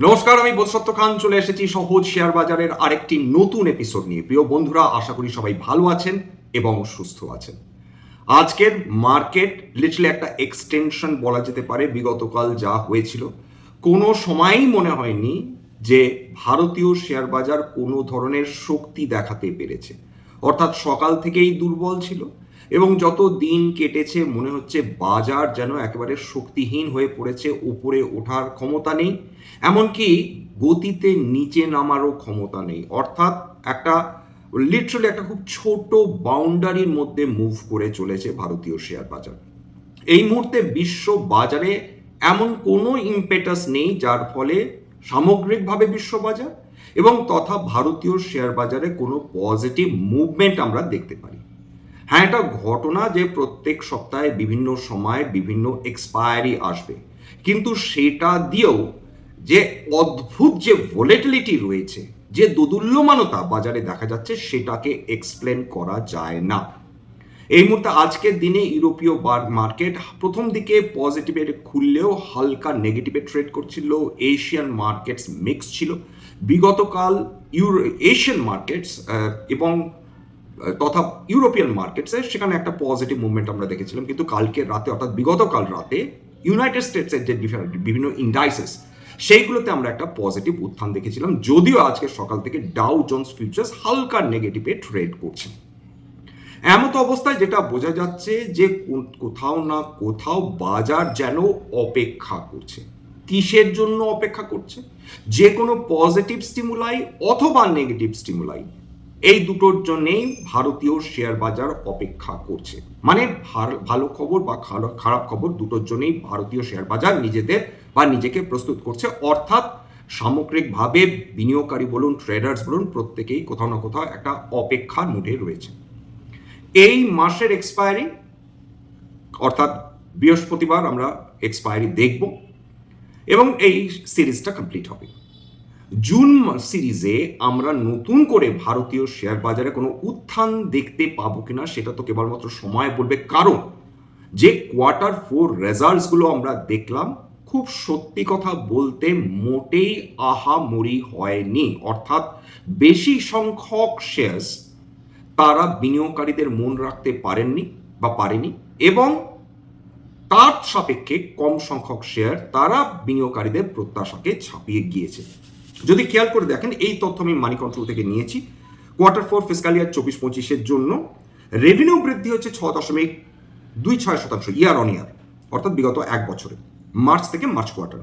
নমস্কার, আমি বোধসত্ত্ব খান। চলে এসেছি সহজ শেয়ার বাজারের আরেকটি নতুন এপিসোড নিয়ে। প্রিয় বন্ধুরা, আশা করি সবাই ভালো আছেন এবং সুস্থ আছেন। আজকের মার্কেট লিটারলি একটা এক্সটেনশন বলা যেতে পারে, বিগতকাল যা হয়েছিল। কোনো সময়ই মনে হয়নি যে ভারতীয় শেয়ার বাজার কোনো ধরনের শক্তি দেখাতে পেরেছে। অর্থাৎ সকাল থেকেই দুর্বল ছিল এবং যত দিন কেটেছে, মনে হচ্ছে বাজার যেন একেবারে শক্তিহীন হয়ে পড়েছে, উপরে ওঠার ক্ষমতা নেই। এমনকি গতিতে নিচে নামারও ক্ষমতা নেই। অর্থাৎ একটা লিটারালি একটা খুব ছোট বাউন্ডারির মধ্যে মুভ করে চলেছে ভারতীয় শেয়ার বাজার। এই মুহূর্তে বিশ্ব বাজারে এমন কোনো ইম্পেটাস নেই যার ফলে সামগ্রিকভাবে বিশ্ববাজার এবং তথা ভারতীয় শেয়ার বাজারে কোনো পজিটিভ মুভমেন্ট আমরা দেখতে পারি। হ্যাঁ এটা ঘটনা যে প্রত্যেক সপ্তাহে বিভিন্ন সময় বিভিন্ন এক্সপায়ারি আসবে। কিন্তু সেটা দিয়েও যে অদ্ভুত যে ভোলেটিলিটি রয়েছে, যে দোদুল্যমানতা বাজারে দেখা যাচ্ছে, সেটাকে এক্সপ্লেন করা যায় না। এই মুহূর্তে আজকের দিনে ইউরোপীয় বার মার্কেট প্রথম দিকে পজিটিভে খুললেও হালকা নেগেটিভে ট্রেড করছিল এশিয়ান মার্কেটস মিক্স ছিল। বিগতকাল ইউরো এশিয়ান মার্কেটস এবং তথা ইউরোপিয়ান মার্কেটসে সেখানে একটা পজিটিভ মুভমেন্ট আমরা দেখেছিলাম। কিন্তু কালকে রাতে, অর্থাৎ বিগতকাল রাতে ইউনাইটেড স্টেটসের যে বিভিন্ন ইন্ডাইসেস সেইগুলোতে আমরা একটা পজিটিভ উত্থান দেখেছিলাম। যদিও আজকে সকাল থেকে ডাউ জোন্স ফিউচার্স হালকা নেগেটিভে ট্রেড করছে। এমত অবস্থায় যেটা বোঝা যাচ্ছে যে কোথাও না কোথাও বাজার যেন অপেক্ষা করছে। কিসের জন্য অপেক্ষা করছে? যে কোনো পজিটিভ স্টিমুলাই অথবা নেগেটিভ স্টিমুলাই এই দুটোর জন্যেই ভারতীয় শেয়ার বাজার অপেক্ষা করছে। মানে ভালো খবর বা খারাপ- খারাপ খবর দুটোর জন্যই ভারতীয় শেয়ার বাজার নিজেদের বা নিজেকে প্রস্তুত করছে। অর্থাৎ সামগ্রিকভাবে বিনিয়োগকারী বলুন ট্রেডার্স বলুন, প্রত্যেকেই কোথাও না কোথাও একটা অপেক্ষার মুডে রয়েছে। এই মাসের এক্সপায়ারি অর্থাৎ বৃহস্পতিবার আমরা এক্সপায়ারি দেখব এবং এই সিরিজটা কমপ্লিট হবে। জুন সিরিজে আমরা নতুন করে ভারতীয় শেয়ার বাজারে কোনো উত্থান দেখতে পাবো কিনা সেটা তো কেবলমাত্র সময় বলবে। কারণ যে কোয়ার্টার ফোর রেজাল্টসগুলো আমরা দেখলাম, খুব সত্যি কথা বলতে মোটেই আহামরি হয়নি। অর্থাৎ বেশি সংখ্যক শেয়ার্স তারা বিনিয়োগকারীদের মন রাখতে পারেননি বা পারেনি এবং তার সাপেক্ষে কম সংখ্যক শেয়ার তারা বিনিয়োগকারীদের প্রত্যাশাকে ছাপিয়ে গিয়েছে। যদি খেয়াল করে দেখেন, এই তথ্য আমি মানি কন্ট্রোল থেকে নিয়েছি। কোয়ার্টার ফোর ফিসকাল ইয়ার চব্বিশ পঁচিশের জন্য রেভিনিউ বৃদ্ধি হচ্ছে ছ দশমিক দুই ছয় শতাংশ ইয়ার অন ইয়ার অর্থাৎ বিগত এক বছরে, মার্চ থেকে মার্চ কোয়ার্টার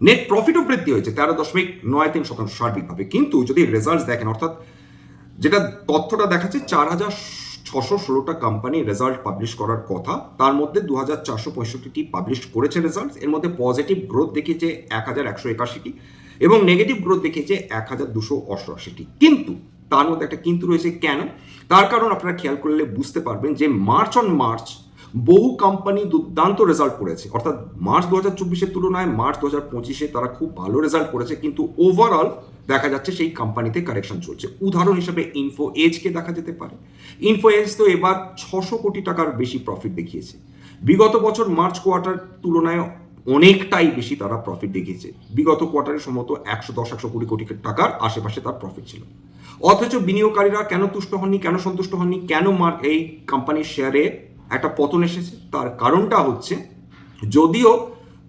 নেট প্রফিটও বৃদ্ধি হয়েছে তেরো দশমিক নয় তিন শতাংশ সার্বিকভাবে, কিন্তু যদি রেজাল্ট দেখেন, অর্থাৎ যেটা তথ্যটা দেখাচ্ছে, চার হাজার ছশো ষোলোটা কোম্পানি রেজাল্ট পাবলিশ করার কথা, তার মধ্যে দু হাজার চারশো পঁয়ষট্টিটি পাবলিশ করেছে রেজাল্ট এর মধ্যে পজিটিভ গ্রোথ দেখিয়েছে এক হাজার একশো একাশিটি। এবং নেগেটিভ গ্রোথ দেখিয়েছে এক হাজার দুশো অষ্টআশিটি। কিন্তু তার মধ্যে একটা কিন্তু রয়েছে কেন? তার কারণ আপনারা খেয়াল করলে বুঝতে পারবেন যে মার্চ অন মার্চ বহু কোম্পানি দুর্দান্ত রেজাল্ট করেছে। অর্থাৎ মার্চ দু হাজার চব্বিশের তুলনায় মার্চ দু হাজার পঁচিশে তারা খুব ভালো রেজাল্ট করেছে, কিন্তু ওভারঅল দেখা যাচ্ছে সেই কোম্পানিতে কারেকশন চলছে। উদাহরণ হিসেবে ইনফো এজকে দেখা যেতে পারে। ইনফো এজ তো এবার ছশো কোটি টাকার বেশি প্রফিট দেখিয়েছে। বিগত বছর মার্চ কোয়ার্টার তুলনায় অনেকটাই বেশি তারা প্রফিট দেখিয়েছে। বিগত কোয়ার্টারের সম্ভবত একশো দশ, একশো কুড়ি কোটি টাকার আশেপাশে তার প্রফিট ছিল। অথচ বিনিয়োগকারীরা কেন তুষ্ট হননি, কেন সন্তুষ্ট হননি, কেন মার এই কোম্পানির শেয়ারে একটা পতন এসেছে? তার কারণটা হচ্ছে, যদিও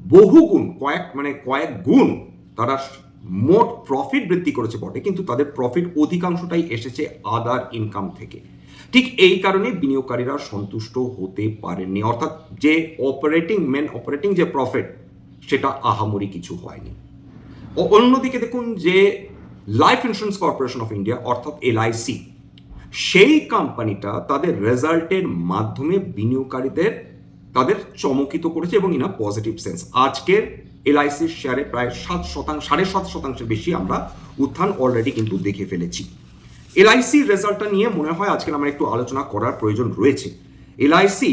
বহু গুণ, কয়েক মানে কয়েক গুণ তারা মোট প্রফিট বৃদ্ধি করেছে বটে, কিন্তু তাদের প্রফিট অধিকাংশটাই এসেছে আদার ইনকাম থেকে। ঠিক এই কারণে বিনিয়োগকারীরা সন্তুষ্ট হতে পারেননি। অর্থাৎ যে অপারেটিং মেন অপারেটিং যে প্রফিট সেটা আহামরি কিছু হয়নি। অন্যদিকে দেখুন যে life insurance corporation of India অর্থাৎ এলআইসি সেই কোম্পানিটা তাদের রেজাল্টের মাধ্যমে বিনিয়োগকারীদের তাদের চমকিত করেছে এবং ইনা পজিটিভ সেন্স আজকের এলআইসির শেয়ারে প্রায় সাত শতাংশ সাড়ে সাত শতাংশের বেশি আমরা উত্থান অলরেডি কিন্তু দেখে ফেলেছি। এলআইসি রেজাল্টটা নিয়ে মনে হয় আজকে আমার একটু আলোচনা করার প্রয়োজন রয়েছে। এলআইসি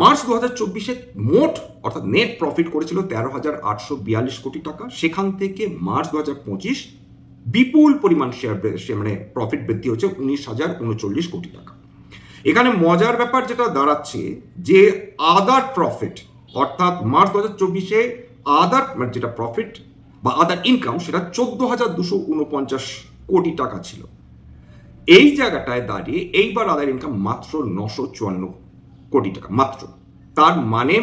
মার্চ দু হাজার চব্বিশে মোট অর্থাৎ নেট প্রফিট করেছিল তেরো হাজার আটশো বিয়াল্লিশ কোটি টাকা। সেখান থেকে মার্চ দু হাজার পঁচিশ বিপুল পরিমাণ শেয়ার মানে প্রফিট বৃদ্ধি হচ্ছে উনিশ হাজার উনচল্লিশ কোটি টাকা। এখানে মজার ব্যাপার যেটা দাঁড়াচ্ছে যে আদার প্রফিট অর্থাৎ মার্চ দু হাজার চব্বিশে আদার মানে যেটা প্রফিট বা আদার ইনকাম সেটা চোদ্দ হাজার দুশো উনপঞ্চাশ কোটি টাকা ছিল। এই জায়গাটায় দাঁড়িয়ে এইবার আদার ইনকাম মাত্র নশো চুয়ান্ন কোটি টাকা, মাত্র। তার মানে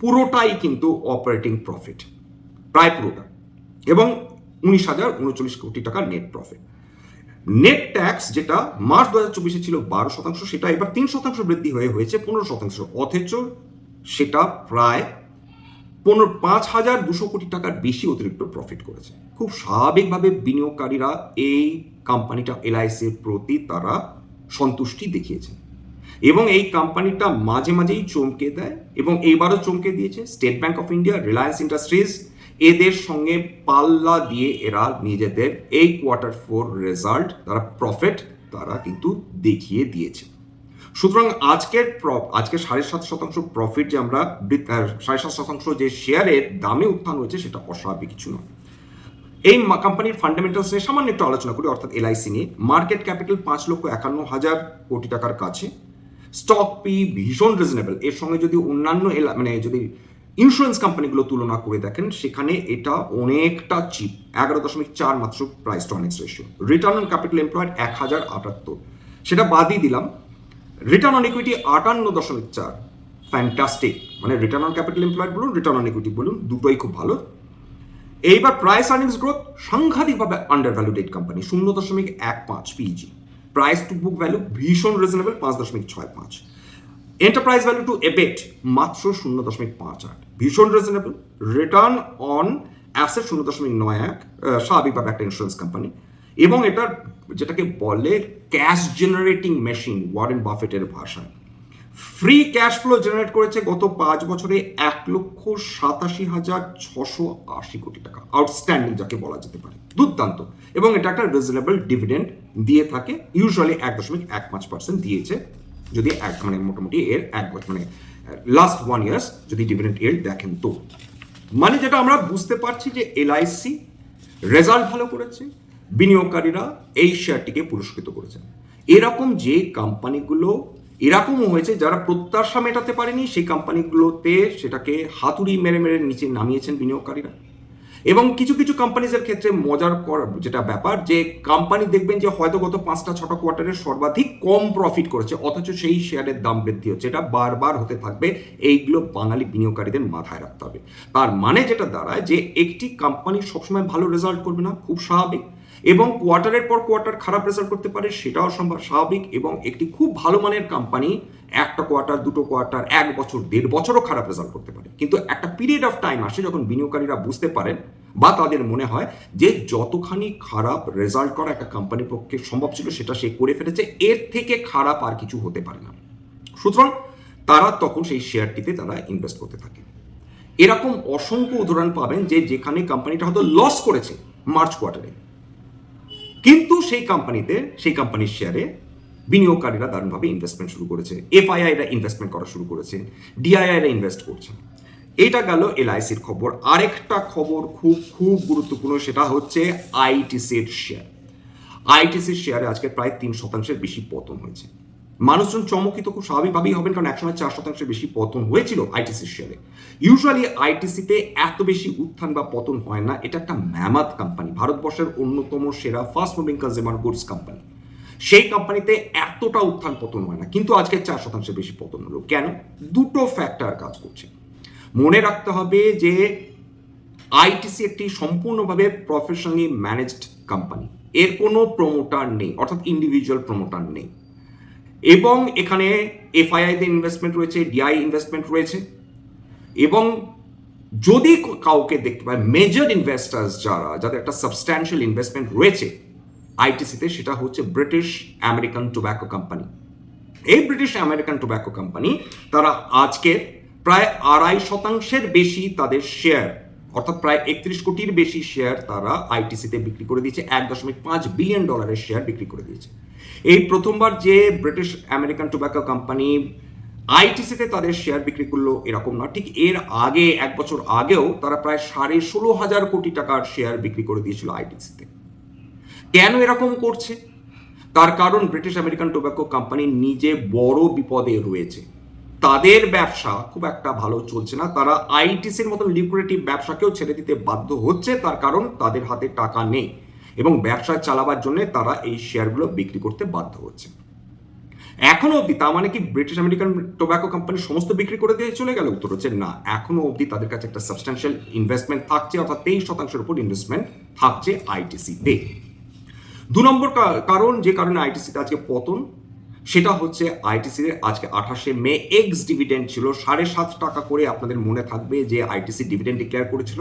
পুরোটাই কিন্তু অপারেটিং প্রফিট প্রায় পুরোটা। এবং উনিশ হাজার উনচল্লিশ কোটি টাকা নেট প্রফিট নেট ট্যাক্স যেটা মার্চ দু হাজার চব্বিশে ছিল বারো শতাংশ, সেটা এবার তিন শতাংশ বৃদ্ধি হয়ে হয়েছে পনেরো শতাংশ। অথচ সেটা প্রায় পনেরো পাঁচ হাজার দুশো কোটি টাকার বেশি অতিরিক্ত প্রফিট করেছে। খুব স্বাভাবিকভাবে বিনিয়োগকারীরা এই কোম্পানিটা এলআইসির প্রতি তারা সন্তুষ্টি দেখিয়েছে। এবং এই কোম্পানিটা মাঝে মাঝেই চমকে দেয় এবং এইবারও চমকে দিয়েছে। State Bank of India Reliance Industries এদের সঙ্গে পাল্লা দিয়ে এরা নিজেদের এই কোয়ার্টার ফোর রেজাল্ট তারা প্রফিট তারা কিন্তু দেখিয়ে দিয়েছে। সুতরাং আজকের আজকে সাড়ে সাত শতাংশ প্রফিট যে আমরা সাড়ে সাত শতাংশ যে শেয়ারের দামে উত্থান হয়েছে সেটা অস্বাভাবিক কিছু নয় এই কোম্পানির ফান্ডামেন্টালস নিয়ে সামান্য একটু আলোচনা করি, অর্থাৎ এলআইসি নিয়ে। মার্কেট ক্যাপিটাল পাঁচ লক্ষ একান্ন হাজার কোটি টাকার কাছে। স্টক পি ভীষণ রিজনেবল এর সঙ্গে যদি অন্যান্য এলা- মানে যদি ইন্স্যুরেন্স কোম্পানিগুলো তুলনা করে দেখেন, সেখানে এটা অনেকটা চিপ এগারো দশমিক চার মাত্র price to অনেক্স ratio return on capital employed এক হাজার আটাত্তর। সেটা বাদই দিলাম রিটার্ন অন ইকুইটি আটান্ন দশমিক চার। ফ্যান্টাস্টিক মানে রিটার্ন অন ক্যাপিটাল এমপ্লয়েড বলুন রিটার্ন অন ইকুইটি বলুন, দুটোই খুব ভালো। এইবার প্রাইস আর্নিংস গ্রোথ সাংঘাতিকভাবে আন্ডার ভ্যালুডেড কোম্পানি শূন্য দশমিক এক পাঁচ PEG price to book value ভীষণ রিজনেবল পাঁচ দশমিক ছয় পাঁচ। এন্টারপ্রাইজ ভ্যালু টু এবেট মাত্র শূন্য দশমিক পাঁচ আট। ভীষণ রিজনেবল রিটার্ন অন অ্যাসেট শূন্য দশমিক নয় এক স্বাভাবিকভাবে একটা ইন্স্যুরেন্স কোম্পানি এবং এটার যেটাকে বলে ক্যাশ জেনারেটিং মেশিন ওয়ারেন বাফেটের ভাষায়। ফ্রি ক্যাশ ফ্লো জেনারেট করেছে গত পাঁচ বছরে এক লক্ষ সাতাশি হাজার ছশো আশি কোটি টাকা। আউটস্ট্যান্ডিং যাকে বলা যেতে পারে। দুর্দান্ত। এবং এটা একটা রিজনেবল ডিভিডেন্ড দিয়ে থাকে। ইউজুয়ালি এক দশমিক এক পাঁচ পার্সেন্ট দিয়েছে। যদি এক মানে মোটামুটি এর এক বছর মানে লাস্ট ওয়ান ইয়ার্স যদি ডিভিডেন্ড এর দেখেন তো। মানে যেটা আমরা বুঝতে পারছি যে এলআইসি রেজাল্ট ভালো করেছে। বিনিয়োগকারীরা এই শেয়ারটিকে পুরস্কৃত করেছেন। এরকম যে কোম্পানিগুলো, এরকমও হয়েছে যারা প্রত্যাশা মেটাতে পারেনি, সেই কোম্পানিগুলোতে সেটাকে হাতুড়ি মেরে মেরে নিচে নামিয়েছেন বিনিয়োগকারীরা। এবং কিছু কিছু কোম্পানিজের ক্ষেত্রে মজার কর, যেটা ব্যাপার যে কোম্পানি দেখবেন যে হয়তো গত পাঁচটা ছটা কোয়ার্টারের সর্বাধিক কম প্রফিট করেছে, অথচ সেই শেয়ারের দাম বৃদ্ধি হচ্ছে। এটা বারবার হতে থাকবে, এইগুলো বাঙালি বিনিয়োগকারীদের মাথায় রাখতে হবে। তার মানে যেটা দাঁড়ায় যে একটি কোম্পানি সবসময় ভালো রেজাল্ট করবে না, খুব স্বাভাবিক। এবং কোয়ার্টারের পর কোয়ার্টার খারাপ রেজাল্ট করতে পারে, সেটাও সম্ভব স্বাভাবিক এবং একটি খুব ভালো মানের কোম্পানি একটা কোয়ার্টার, দুটো কোয়ার্টার, এক বছর, দেড় বছরও খারাপ রেজাল্ট করতে পারে। কিন্তু একটা পিরিয়ড অফ টাইম আসে যখন বিনিয়োগকারীরা বুঝতে পারেন বা তাদের মনে হয় যে যতখানি খারাপ রেজাল্ট করা একটা কোম্পানির পক্ষে সম্ভব ছিল, সেটা সে করে ফেলেছে, এর থেকে খারাপ আর কিছু হতে পারে না। সুতরাং তারা তখন সেই শেয়ারটিতে তারা ইনভেস্ট করতে থাকে। এরকম অসংখ্য উদাহরণ পাবেন যে যেখানে কোম্পানিটা হয়তো লস করেছে মার্চ কোয়ার্টারে কিন্তু সেই কোম্পানিতে সেই কোম্পানির শেয়ারে বিনিয়োগকারীরা দারুণভাবে ইনভেস্টমেন্ট শুরু করেছে। এফআইআইরা ইনভেস্টমেন্ট করা শুরু করেছে। ডিআইআইরা ইনভেস্ট করছে। এটা গেল এলআইসির খবর। আরেকটা খবর খুব খুব গুরুত্বপূর্ণ, সেটা হচ্ছে আইটিসির শেয়ার আইটিসির শেয়ারে আজকে প্রায় তিন শতাংশের বেশি পতন হয়েছে। মানুষজন চমকিত খুব স্বাভাবিকভাবেই হবেন, কারণ একসময় চার শতাংশের বেশি পতন হয়েছিল আইটিসির শেয়ারে ইউজুয়ালি আইটিসিতে এত বেশি উত্থান বা পতন হয় না, এটা একটা ম্যামাত কোম্পানি ভারতবর্ষের অন্যতম সেরা fast moving consumer goods company সেই কোম্পানিতে এতটা উত্থান পতন হয় না, কিন্তু আজকে চার শতাংশের বেশি পতন হলো। কেন? দুটো ফ্যাক্টর কাজ করছে। মনে রাখতে হবে যে আইটিসি একটি সম্পূর্ণভাবে প্রফেশনালি ম্যানেজড কোম্পানি এর কোনো প্রমোটার নেই, অর্থাৎ ইন্ডিভিজুয়াল প্রমোটার নেই। এবং এখানে এফআইআইতে ইনভেস্টমেন্ট রয়েছে ডিআই ইনভেস্টমেন্ট রয়েছে। এবং যদি কাউকে দেখতে পায় মেজর ইনভেস্টার্স যারা, যাদের একটা সাবস্ট্যান্সিয়াল ইনভেস্টমেন্ট রয়েছে আইটিসিতে সেটা হচ্ছে ব্রিটিশ আমেরিকান টোব্যাকো কোম্পানি এই ব্রিটিশ আমেরিকান টোব্যাকো কোম্পানি তারা আজকে প্রায় আড়াই শতাংশের বেশি তাদের শেয়ার অর্থাৎ প্রায় একত্রিশ কোটির বেশি শেয়ার তারা আইটিসিতে বিক্রি করে দিয়েছে, এক দশমিক পাঁচ বিলিয়ন ডলারের শেয়ার বিক্রি করে দিয়েছে। এই প্রথমবার যে ব্রিটিশ আমেরিকান টোব্যাকো কোম্পানি আইটিসিতে তাদের শেয়ার বিক্রি করল এরকম না, ঠিক এর আগে, এক বছর আগেও তারা প্রায় সাড়ে ষোলো হাজার কোটি টাকার শেয়ার বিক্রি করে দিয়েছিল আইটিসিতে কেন এরকম করছে? তার কারণ ব্রিটিশ আমেরিকান টোব্যাকো কোম্পানি নিজে বড় বিপদে রয়েছে। তাদের ব্যবসা খুব একটা ভালো চলছে না। তারা আইটিসির মতন লিকুইডিটি ব্যবসাকেও ছেড়ে দিতে বাধ্য হচ্ছে, তার কারণ তাদের হাতে টাকা নেই এবং ব্যবসা চালাবার জন্য তারা এই শেয়ারগুলো বিক্রি করতে বাধ্য হচ্ছে। এখনও অবধি তার মানে কি ব্রিটিশ আমেরিকান টোব্যাকো কোম্পানি সমস্ত বিক্রি করে দিয়ে চলে গেল? উত্তর হচ্ছে না। এখনও অবধি তাদের কাছে একটা সাবস্ট্যান্সিয়াল ইনভেস্টমেন্ট থাকছে, অর্থাৎ তেইশ শতাংশের উপর ইনভেস্টমেন্ট থাকছে আইটিসিতে। দু নম্বর কারণ যে কারণে আইটিসিতে আজকে পতন সেটা হচ্ছে আইটিসির আজকে আঠাশে মে এক্স ডিভিডেন্ড ছিল সাড়ে সাত টাকা করে আপনাদের মনে থাকবে যে আইটিসি ডিভিডেন্ড ডিক্লেয়ার করেছিল।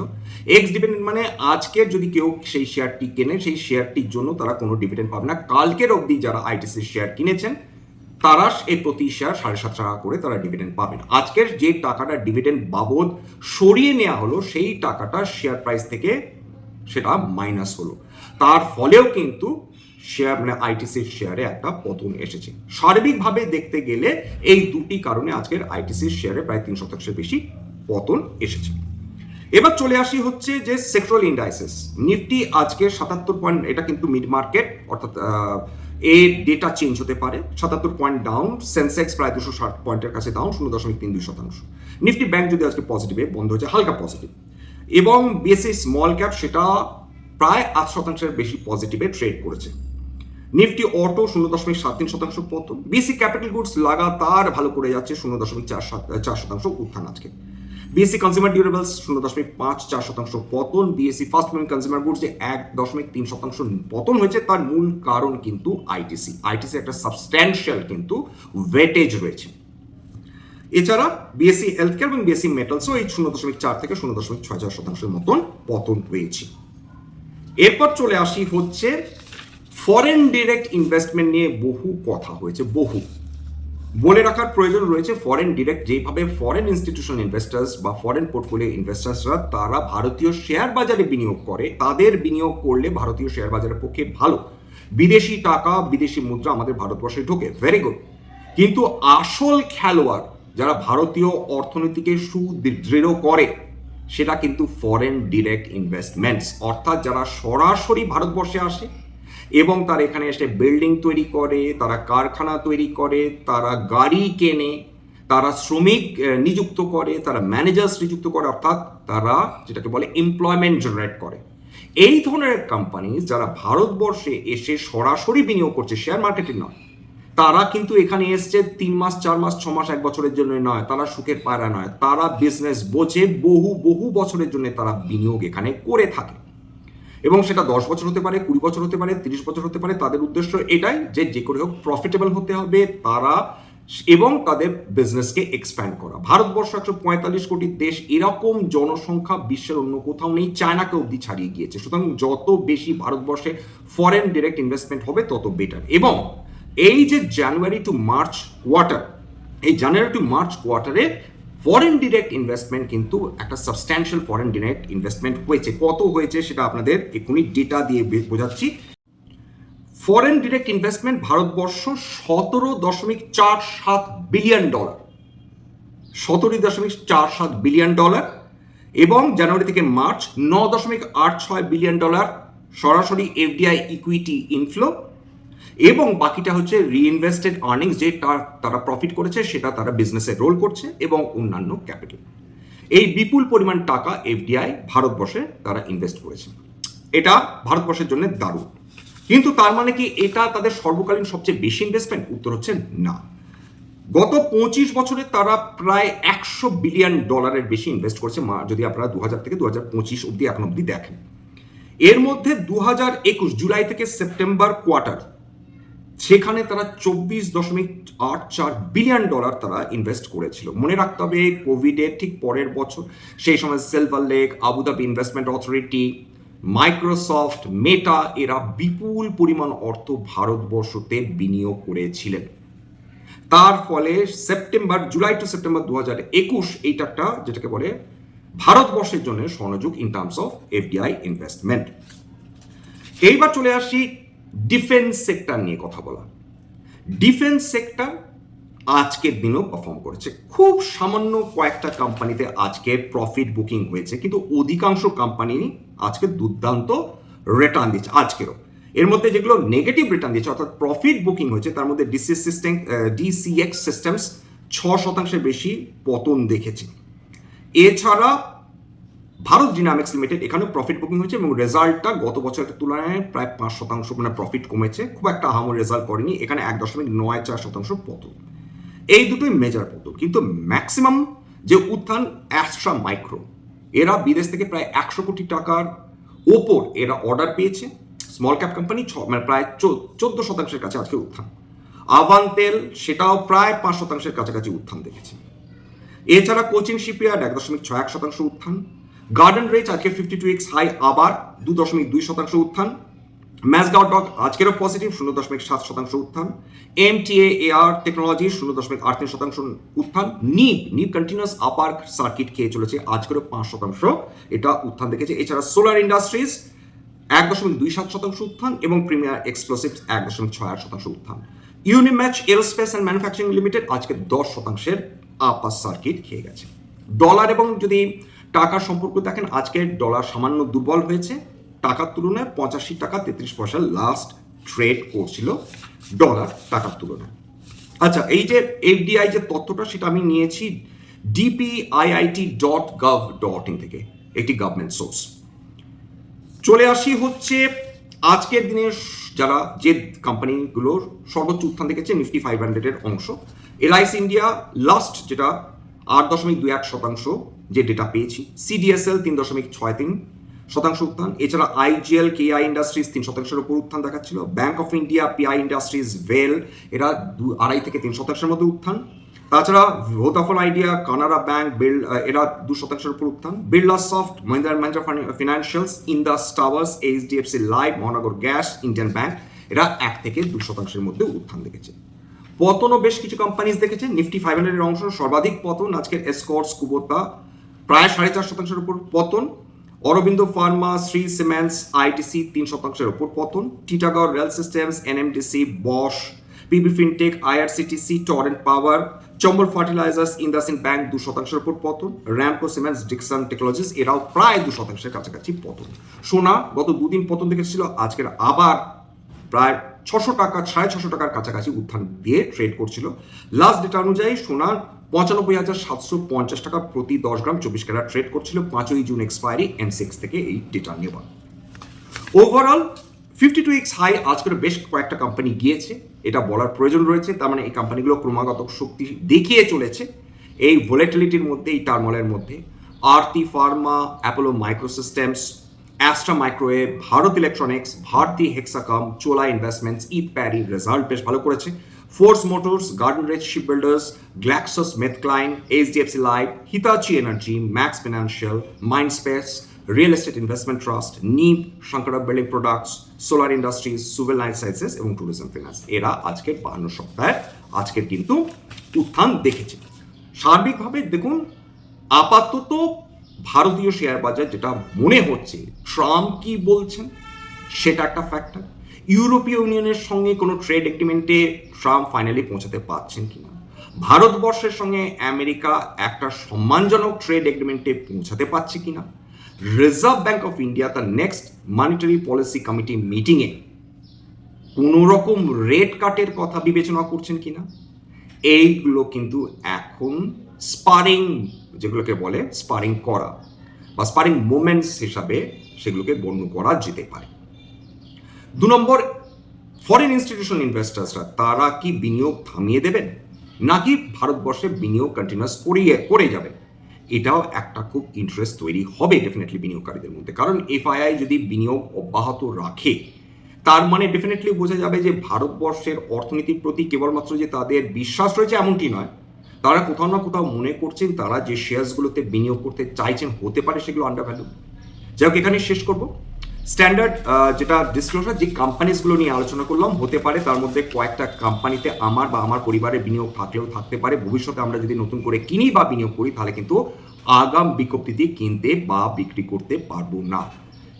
এক্স ডিভিডেন্ড মানে আজকে যদি কেউ সেই শেয়ারটি কেনে সেই শেয়ারটির জন্য তারা কোনো ডিভিডেন্ড পাবে না। কালকের অবধি যারা আইটিসির শেয়ার কিনেছেন, তারা এই প্রতি শেয়ার সাড়ে সাত টাকা করে তারা ডিভিডেন্ড পাবেন। আজকের যে টাকাটা ডিভিডেন্ড বাবদ সরিয়ে নেওয়া হলো, সেই টাকাটা শেয়ার প্রাইস থেকে সেটা মাইনাস হলো। তার ফলেও কিন্তু শেয়ার মানে আইটিসির শেয়ারে একটা পতন এসেছে। সার্বিকভাবে দেখতে গেলে এই দুটি কারণে আজকের আইটিসির শেয়ারে প্রায় তিন শতাংশের বেশি পতন এসেছে। এবার চলে আসি হচ্ছে যে সেক্টরাল ইন্ডাইসেস নিফটি আজকে সাতাত্তর পয়েন্ট এটা কিন্তু মিড মার্কেট অর্থাৎ এর ডেটা চেঞ্জ হতে পারে। সাতাত্তর পয়েন্ট ডাউন সেন্সেক্স প্রায় দুশো ষাট পয়েন্টের কাছে ডাউন শূন্য দশমিক তিন দুই শতাংশ। নিফটি ব্যাংক যদি আজকে পজিটিভে বন্ধ হয়েছে, হালকা পজিটিভ এবং বিএসসি স্মল ক্যাপ সেটা প্রায় আট শতাংশের বেশি পজিটিভে ট্রেড করেছে। নিফটি অটো শূন্য দশমিক সাত তিন শতাংশ পতন বিসি ক্যাপিটাল গুডস লাগাতার ভালো করে যাচ্ছে শূন্য দশমিক চার চার শতাংশ উত্থান আজকে। বিএসসি কনজিউমার ডিউরেবলস শূন্য দশমিক পাঁচ চার শতাংশ পতন। BSE fast moving consumer goods যে এক দশমিক তিন শতাংশ পতন হয়েছে। তার মূল কারণ কিন্তু আইটিসি আইটিসি একটা সাবস্ট্যান্সিয়াল কিন্তু ওয়েটেজ রয়েছে। এছাড়া বিএসসি হেলথ কেয়ার এবং বিএসসি মেটালসও এই শূন্য দশমিক চার থেকে শূন্য দশমিক ছয় চার শতাংশের মতন পতন হয়েছে। এরপর চলে আসি হচ্ছে ফরেন ডিরেক্ট ইনভেস্টমেন্ট নিয়ে বহু কথা হয়েছে, বহু। বলে রাখার প্রয়োজন রয়েছে ফরেন ডিরেক্ট যেভাবে ফরেন ইনস্টিটিউশন ইনভেস্টার্স বা ফরেন পোর্টফোলিও ইনভেস্টার্সরা তারা ভারতীয় শেয়ার বাজারে বিনিয়োগ করে, তাদের বিনিয়োগ করলে ভারতীয় শেয়ার বাজারের পক্ষে ভালো। বিদেশি টাকা, বিদেশি মুদ্রা আমাদের ভারতবর্ষে ঢোকে ভেরি গুড কিন্তু আসল খেলোয়াড় যারা ভারতীয় অর্থনীতিকে সুদৃঢ় করে সেটা কিন্তু ফরেন ডিরেক্ট ইনভেস্টমেন্টস অর্থাৎ যারা সরাসরি ভারতবর্ষে আসে এবং তারা এখানে এসে বিল্ডিং তৈরি করে, তারা কারখানা তৈরি করে, তারা গাড়ি কেনে, তারা শ্রমিক নিযুক্ত করে, তারা ম্যানেজার্স নিযুক্ত করে, অর্থাৎ তারা যেটাকে বলে এমপ্লয়মেন্ট জেনারেট করে। এই ধরনের কোম্পানি যারা ভারতবর্ষে এসে সরাসরি বিনিয়োগ করছে শেয়ার মার্কেটে নয় তারা কিন্তু এখানে এসছে তিন মাস, চার মাস, ছ মাস, এক বছরের জন্য নয়, তারা সুখের পায়রা নয়, তারা বিজনেস বোঝে, বহু বহু বছরের জন্য তারা বিনিয়োগ এখানে করে থাকে। এবং সেটা দশ বছর হতে পারে, কুড়ি বছর হতে পারে, তিরিশ বছর হতে পারে, তাদের উদ্দেশ্য এটাই যে যে করে হোক প্রফিটেবল হতে হবে তারা এবং তাদের বিজনেসকে এক্সপ্যান্ড করা। ভারতবর্ষ একশো পঁয়তাল্লিশ কোটি দেশ, এরকম জনসংখ্যা বিশ্বের অন্য কোথাও নেই, চায়নাকে অবধি ছাড়িয়ে গিয়েছে। সুতরাং যত বেশি ভারতবর্ষে ফরেন ডিরেক্ট ইনভেস্টমেন্ট হবে, তত বেটার এবং এই যে জানুয়ারি টু মার্চ কোয়ার্টার এই জানুয়ারি টু মার্চ কোয়ার্টারে ফরেন ডিরেক্ট ইনভেস্টমেন্ট কিন্তু একটা সাবস্ট্যান্সিয়াল ফরেন ডিরেক্ট ইনভেস্টমেন্ট হয়েছে। কত হয়েছে সেটা আপনাদের এখনই ডেটা দিয়ে বোঝাচ্ছি। ফরেন ডিরেক্ট ইনভেস্টমেন্ট ভারতবর্ষ সতেরো দশমিক চার সাত বিলিয়ন ডলার সতেরো দশমিক চার সাত বিলিয়ন ডলার এবং জানুয়ারি থেকে মার্চ ন দশমিক আট ছয় বিলিয়ন ডলার সরাসরি এফডিআই ইকুইটি ইনফ্লো এবং বাকিটা হচ্ছে রিইনভেস্টেড আর্নিংস যে তার প্রফিট করেছে, সেটা তারা বিজনেসে রোল করছে এবং অন্যান্য ক্যাপিটাল এই বিপুল পরিমাণ টাকা এফডিআই ভারতবর্ষে তারা ইনভেস্ট করেছে। এটা ভারতবর্ষের জন্য দারুণ। কিন্তু তার মানে কি এটা তাদের সর্বকালীন সবচেয়ে বেশি ইনভেস্টমেন্ট উত্তর হচ্ছে না। গত পঁচিশ বছরে তারা প্রায় একশো বিলিয়ন ডলারের বেশি ইনভেস্ট করেছে যদি আপনারা দু হাজার থেকে দু হাজার পঁচিশ অব্দি এখন অব্দি দেখেন। এর মধ্যে দু হাজার একুশ জুলাই থেকে সেপ্টেম্বর কোয়ার্টার সেখানে তারা চব্বিশ দশমিক আট চার বিলিয়ন ডলার তারা ইনভেস্ট করেছিল। মনে রাখতে হবে কোভিডের ঠিক পরের বছর, সেই সময় Silver Lake Abu Dhabi Investment Authority Microsoft Meta এরা বিপুল পরিমাণ অর্থ ভারতবর্ষতে বিনিয়োগ করেছিলেন। তার ফলে সেপ্টেম্বর জুলাই টু সেপ্টেম্বর দু হাজার একুশ এইটা একটা যেটাকে বলে ভারতবর্ষের জন্য স্বর্ণযুগ in terms of FDI investment এইবার চলে আসি ডিফেন্স সেক্টর নিয়ে কথা বলা। ডিফেন্স সেক্টর আজকের দিনও পারফর্ম করেছে। খুব সামান্য কয়েকটা কোম্পানিতে আজকে প্রফিট বুকিং হয়েছে, কিন্তু অধিকাংশ কোম্পানি আজকে দুর্দান্ত রিটার্ন দিচ্ছে, আজকেরও। এর মধ্যে যেগুলো নেগেটিভ রিটার্ন দিচ্ছে, অর্থাৎ প্রফিট বুকিং হয়েছে, তার মধ্যে ডিসি সিস্টেম ডিসিএক্স সিস্টেমস ছ শতাংশের বেশি পতন দেখেছে। এছাড়া ভারত ডিনামিক্স লিমিটেড এখানেও প্রফিট বুকিং হয়েছে এবং রেজাল্টটা গত বছরের তুলনায় প্রায় পাঁচ শতাংশ মানে প্রফিট কমেছে। খুব একটা আহামর রেজাল্ট করেনি, এখানে এক দশমিক নয় চার শতাংশ পতন এই দুটোই মেজার পতন কিন্তু ম্যাক্সিমাম যে উত্থান অ্যাস্ট্রা মাইক্রো এরা বিদেশ থেকে প্রায় একশো কোটি টাকার ওপর এরা অর্ডার পেয়েছে। স্মল ক্যাপ কোম্পানি ছ মানে প্রায় চোদ্দ শতাংশের কাছে আজকে উত্থান। আভান তেল সেটাও প্রায় পাঁচ শতাংশের কাছাকাছি উত্থান দেখেছে। এছাড়া কোচিং শিপইয়ার্ড এক দশমিক ছয় এক শতাংশ উত্থান। গার্ডেন রেজ আজকে ফিফটি টু এক্স হাই আবার দু দশমিক দুই শতাংশ উত্থান। ম্যাসগাও ডক আজকেরও পজিটিভ শূন্য দশমিক সাত শতাংশ উত্থান। এম টি এ আর টেকনোলজি শূন্য দশমিক আট তিন শতাংশ উত্থান। Nip Nip continuous upper circuit খেয়ে চলেছে আজকেরও পাঁচ শতাংশ। এটা উত্থান দেখেছে। এছাড়া সোলার ইন্ডাস্ট্রিজ এক দশমিক দুই সাত শতাংশ উত্থান এবং প্রিমিয়ার এক্সপ্লোসিভ এক দশমিক ছয় আট শতাংশ উত্থান। Unimech Aerospace and Manufacturing Limited আজকে দশ শতাংশের আপার সার্কিট খেয়ে গেছে। ডলার এবং যদি টাকার সম্পর্ক দেখেন, আজকে ডলার সামান্য দুর্বল হয়েছে, টাকার তুলনায় পঁচাশি টাকা তেত্রিশ পয়সা লাস্ট ট্রেড করছিল ডলার টাকার তুলনায়। আচ্ছা এই যে এফডিআই যে তথ্যটা সেটা আমি নিয়েছি DPIIT dot gov dot in থেকে, একটি গভর্নমেন্ট সোর্স চলে আসি হচ্ছে আজকের দিনে যারা যে কোম্পানিগুলোর সর্বোচ্চ উত্থান দেখেছে নিফটি ফাইভ হান্ড্রেডের অংশ। এলআইসি ইন্ডিয়া লাস্ট যেটা আট দশমিক দুই এক শতাংশ যে ডেটা পেয়েছি সিডিএসএল তিন দশমিক ছয় তিন শতাংশ উত্থান, এছাড়া আইজিএল কেআই ইন্ডাস্ট্রিজ তিন শতাংশের উপর উত্থান দেখাচ্ছিল bank of India PI industries ভেল এরা দু, আড়াই থেকে তিন শতাংশের মধ্যে উত্থান। তাছাড়া ভোদাফোন আইডিয়া কানাডা ব্যাংক বিল এরা দু শতাংশের উপর উত্থান। Birla Soft Mahindra and Mahindra Financials Indus Towers HDFC Life Mahanagar Gas Indian Bank এরা এক থেকে দু শতাংশের মধ্যে উত্থান দেখেছে। পতনও বেশ কিছু কোম্পানিজ দেখেছে নিফটি ফাইভ হান্ড্রেডের অংশ সর্বাধিক পতন, আজকের এসকর্টস কুবোতা প্রায় সাড়ে চার শতাংশের উপর পতন, Aurobindo Pharma, Shri Cements ITC তিন শতাংশের উপর পতন, Titagarh Rail Systems, NMDC Bosch PB Fintech, IRCTC, Torrent Power, Chambal Fertilisers IndusInd Bank দু শতাংশের উপর পতন, র্যামকো সিমেন্টস ডিকসন টেকনোলজিস, এরাও প্রায় দু শতাংশের কাছাকাছি পতন। সোনা, গত দুদিন পতন দেখেছিল, আজকের আবার প্রায় ছশো টাকা, সাড়ে ছশো টাকার কাছাকাছি উত্থান দিয়ে ট্রেড করছিল। লাস্ট ডেটা অনুযায়ী সোনার পঁচানব্বই হাজার সাতশো পঞ্চাশ টাকা প্রতি দশ গ্রাম চব্বিশ ক্যারেট ট্রেড করছিল পাঁচই জুন এক্সপায়ারি এম সিক্স থেকে এই ডেটা নেওয়া overall fifty two X high আজকের বেশ কয়েকটা কোম্পানি গিয়েছে, এটা বলার প্রয়োজন রয়েছে, তার মানে এই কোম্পানিগুলো ক্রমাগত শক্তি দেখিয়ে চলেছে। এই ভোলেটিলিটির মধ্যে, এই টার্মলের মধ্যে Aarti Pharma Apollo Microsystems Astra Microwave Bharat Electronics Bharti Hexacom Chola Investments EID Parry result বেশ ভালো করেছে। Force Motors Garden Reach Ship Builders GlaxoSmithKline HDFC Life Hitachi Energy Max Financial Mind Space Real Estate Investment Trust Nip Shankara Building Products Solar Industries Suven Life Sciences এবং tourism finance এরা আজকের বাহান্ন সপ্তাহে আজকের কিন্তু উত্থান দেখেছে। সার্বিকভাবে দেখুন, আপাতত ভারতীয় শেয়ার বাজার যেটা মনে হচ্ছে, ট্রাম্প কি বলছেন, সেটা একটা ফ্যাক্টর ইউরোপীয় ইউনিয়নের সঙ্গে কোনো ট্রেড এগ্রিমেন্টে ট্রাম্প ফাইনালি পৌঁছাতে পারছেন কিনা? ভারতবর্ষের সঙ্গে আমেরিকা একটা সম্মানজনক ট্রেড এগ্রিমেন্টে পৌঁছাতে পারছে কিনা? রিজার্ভ ব্যাংক অফ ইন্ডিয়া তার নেক্সট মানিটারি পলিসি কমিটি মিটিংয়ে কোনো রকম রেট কাটের কথা বিবেচনা করছেন কিনা? এইগুলো কিন্তু এখন স্পারিং যেগুলোকে বলে স্পারিং করা বা স্পারিং মোমেন্টস হিসাবে সেগুলোকে গণ্য করা যেতে পারে। দু নম্বর ফরেন ইনস্টিটিউশন ইনভেস্টার্সরা তারা কি বিনিয়োগ থামিয়ে দেবেন? নাকি ভারতবর্ষে বিনিয়োগ কন্টিনিউয়াস করিয়ে, করে যাবেন? এটাও একটা খুব ইন্টারেস্ট তৈরি হবে ডেফিনেটলি বিনিয়োগকারীদের মধ্যে। কারণ এফআইআই যদি বিনিয়োগ অব্যাহত রাখে, তার মানে ডেফিনেটলি বোঝা যাবে যে ভারতবর্ষের অর্থনীতির প্রতি কেবলমাত্র যে তাদের বিশ্বাস রয়েছে এমনটি নয়। তারা কোথাও না কোথাও মনে করছেন তারা যে শেয়ারসগুলোতে বিনিয়োগ করতে চাইছেন, হতে পারে সেগুলো আন্ডার ভ্যালু যাই হোক এখানে শেষ করব। স্ট্যান্ডার্ড যেটা ডিসক্লোজার যে কোম্পানিজগুলো নিয়ে আলোচনা করলাম, হতে পারে তার মধ্যে কয়েকটা কোম্পানিতে আমার বা আমার পরিবারের বিনিয়োগ থাকলেও থাকতে পারে। ভবিষ্যতে আমরা যদি নতুন করে কিনি বা বিনিয়োগ করি, তাহলে কিন্তু আগাম বিজ্ঞপ্তি দিয়ে কিনতে বা বিক্রি করতে পারব না।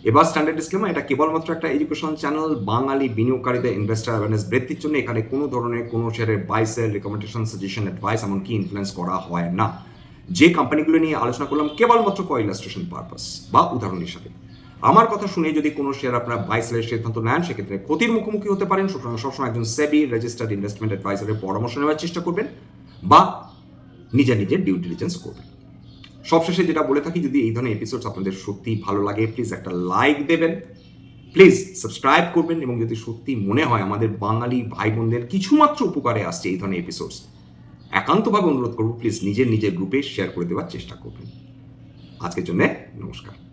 এবার স্ট্যান্ডার্ড ডিসক্লেমার এটা কেবলমাত্র একটা এডুকেশন চ্যানেল বাঙালি বিনিয়োগকারীদের ইনভেস্টার অ্যাওয়ারনেস বৃদ্ধির জন্য। এখানে কোনো ধরনের কোনো শেয়ারের buy sell recommendation suggestion advice এমনকি ইনফ্লুয়েন্স করা হয় না। যে কোম্পানিগুলো নিয়ে আলোচনা করলাম, কেবলমাত্র ফর ইলাস্ট্রেশন পারপাস বা উদাহরণ হিসাবে। আমার কথা শুনে যদি কোনো শেয়ার আপনার বাই সেলের সিদ্ধান্ত নেন, সেক্ষেত্রে ক্ষতির মুখোমুখি হতে পারেন। সুতরাং সবসময় একজন সেবি রেজিস্টার্ড ইনভেস্টমেন্ট অ্যাডভাইজারের পরামর্শ নেওয়ার চেষ্টা করবেন বা নিজের নিজের ডিউ ডিলিজেন্স করবেন। সবশেষে যেটা বলে থাকি, যদি এই ধরনের এপিসোডস আপনাদের সত্যি ভালো লাগে প্লিজ একটা লাইক দেবেন প্লিজ সাবস্ক্রাইব করবেন এবং যদি সত্যি মনে হয় আমাদের বাঙালি ভাই বোনদের কিছুমাত্র উপকারে আসছে এই ধরনের এপিসোডস একান্তভাবে অনুরোধ করব প্লিজ নিজের নিজের গ্রুপে শেয়ার করে দেওয়ার চেষ্টা করবেন। আজকের জন্য নমস্কার।